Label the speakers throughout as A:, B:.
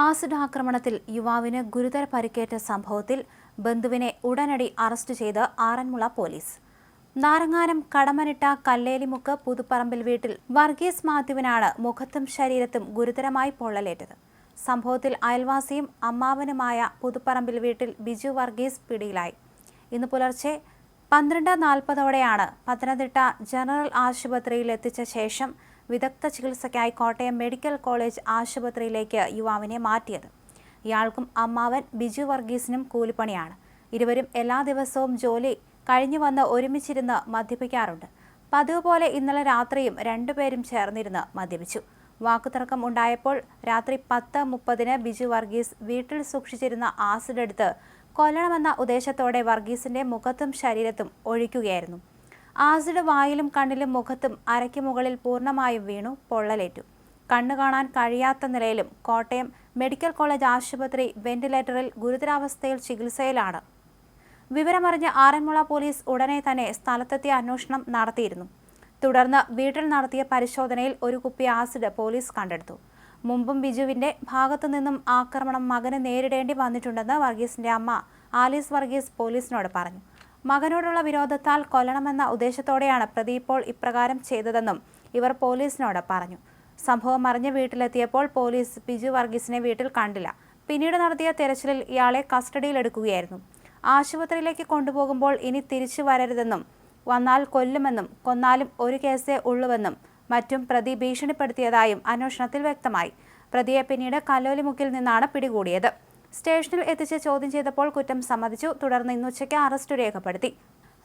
A: Acid ആക്രമണത്തിൽ യുവാവിന് ഗുരുതര പരിക്കേറ്റ സംഭവത്തിൽ ബന്ധുവിനെ ഉടനടി അറസ്റ്റ് ചെയ്ത് ആറന്മുള പോലീസ്. നാരങ്ങാനം കടമനിട്ട കല്ലേലിമുക്ക് പുതുപ്പറമ്പിൽ വീട്ടിൽ വർഗീസ് മാത്യുവിനാണ് മുഖത്തും ശരീരത്തും ഗുരുതരമായി പൊള്ളലേറ്റത്. സംഭവത്തിൽ അയൽവാസിയും അമ്മാവനുമായ പുതുപ്പറമ്പിൽ വീട്ടിൽ ബിജു വർഗീസ് പിടിയിലായി. ഇന്ന് പുലർച്ചെ പന്ത്രണ്ട് നാൽപ്പതോടെയാണ് പത്തനംതിട്ട ജനറൽ ആശുപത്രിയിൽ എത്തിച്ച ശേഷം വിദഗ്ധ ചികിത്സയ്ക്കായി കോട്ടയം മെഡിക്കൽ കോളേജ് ആശുപത്രിയിലേക്ക് യുവാവിനെ മാറ്റിയത്. ഇയാൾക്കും അമ്മാവൻ ബിജു വർഗീസിനും കൂലിപ്പണിയാണ്. ഇരുവരും എല്ലാ ദിവസവും ജോലി കഴിഞ്ഞു വന്ന് ഒരുമിച്ചിരുന്ന് മദ്യപിക്കാറുണ്ട്. പതിവ് പോലെ ഇന്നലെ രാത്രിയും രണ്ടുപേരും ചേർന്നിരുന്ന് മദ്യപിച്ചു. വാക്കുതർക്കം ഉണ്ടായപ്പോൾ രാത്രി പത്ത് മുപ്പതിന് ബിജു വർഗീസ് വീട്ടിൽ സൂക്ഷിച്ചിരുന്ന ആസിഡ് എടുത്ത് കൊല്ലണമെന്ന ഉദ്ദേശത്തോടെ വർഗീസിന്റെ മുഖത്തും ശരീരത്തും ഒഴിക്കുകയായിരുന്നു. ആസിഡ് വായിലും കണ്ണിലും മുഖത്തും അരയ്ക്ക് മുകളിൽ പൂർണമായും വീണു പൊള്ളലേറ്റു. കണ്ണു കാണാൻ കഴിയാത്ത നിലയിലും കോട്ടയം മെഡിക്കൽ കോളേജ് ആശുപത്രി വെന്റിലേറ്ററിൽ ഗുരുതരാവസ്ഥയിൽ ചികിത്സയിലാണ്. വിവരമറിഞ്ഞ ആറന്മുള പോലീസ് ഉടനെ തന്നെ സ്ഥലത്തെത്തിയ അന്വേഷണം നടത്തിയിരുന്നു. തുടർന്ന് വീട്ടിൽ നടത്തിയ പരിശോധനയിൽ ഒരു കുപ്പി ആസിഡ് പോലീസ് കണ്ടെടുത്തു. മുമ്പും ബിജുവിന്റെ ഭാഗത്തു നിന്നും ആക്രമണം മകന് നേരിടേണ്ടി വന്നിട്ടുണ്ടെന്ന് വർഗീസിന്റെ അമ്മ ആലീസ് വർഗീസ് പോലീസിനോട് പറഞ്ഞു. മകനോടുള്ള വിരോധത്താൽ കൊല്ലണമെന്ന ഉദ്ദേശത്തോടെയാണ് പ്രതി ഇപ്പോൾ ഇപ്രകാരം ചെയ്തതെന്നും ഇവർ പോലീസിനോട് പറഞ്ഞു. സംഭവം അറിഞ്ഞ് വീട്ടിലെത്തിയപ്പോൾ പോലീസ് ബിജു വർഗീസിനെ വീട്ടിൽ കണ്ടില്ല. പിന്നീട് നടത്തിയ തെരച്ചിലിൽ ഇയാളെ കസ്റ്റഡിയിലെടുക്കുകയായിരുന്നു. ആശുപത്രിയിലേക്ക് കൊണ്ടുപോകുമ്പോൾ ഇനി തിരിച്ചു വരരുതെന്നും വന്നാൽ കൊല്ലുമെന്നും കൊന്നാലും ഒരു കേസേ ഉള്ളുവെന്നും മറ്റും പ്രതി ഭീഷണിപ്പെടുത്തിയതായും അന്വേഷണത്തിൽ വ്യക്തമായി. പ്രതിയെ പിന്നീട് കല്ലോലിമുക്കിൽ നിന്നാണ് പിടികൂടിയത്. സ്റ്റേഷനിൽ എത്തിച്ച് ചോദ്യം ചെയ്തപ്പോൾ കുറ്റം സമ്മതിച്ചു. തുടർന്ന് ഇന്നുച്ചയ്ക്ക് അറസ്റ്റ് രേഖപ്പെടുത്തി.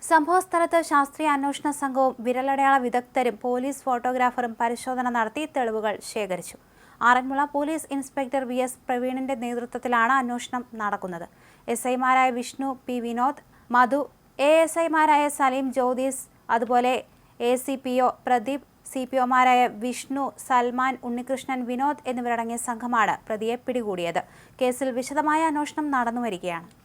A: സംഭവസ്ഥലത്ത് ശാസ്ത്രീയ അന്വേഷണ സംഘവും വിരലടയാള വിദഗ്ധരും പോലീസ് ഫോട്ടോഗ്രാഫറും പരിശോധന നടത്തി തെളിവുകൾ ശേഖരിച്ചു. Aranmula police inspector V S പ്രവീണിന്റെ നേതൃത്വത്തിലാണ് അന്വേഷണം നടക്കുന്നത്. എസ് ഐമാരായ Vishnu P Vinod Madhu A S ഐമാരായ സലീം ജ്യോതിസ് അതുപോലെ A C P O Pradeep C P ഒമാരായ Vishnu Salman Unnikrishnan Vinod എന്നിവരടങ്ങിയ സംഘമാണ് പ്രതിയെ പിടികൂടിയത്. കേസിൽ വിശദമായ അന്വേഷണം നടന്നുവരികയാണ്.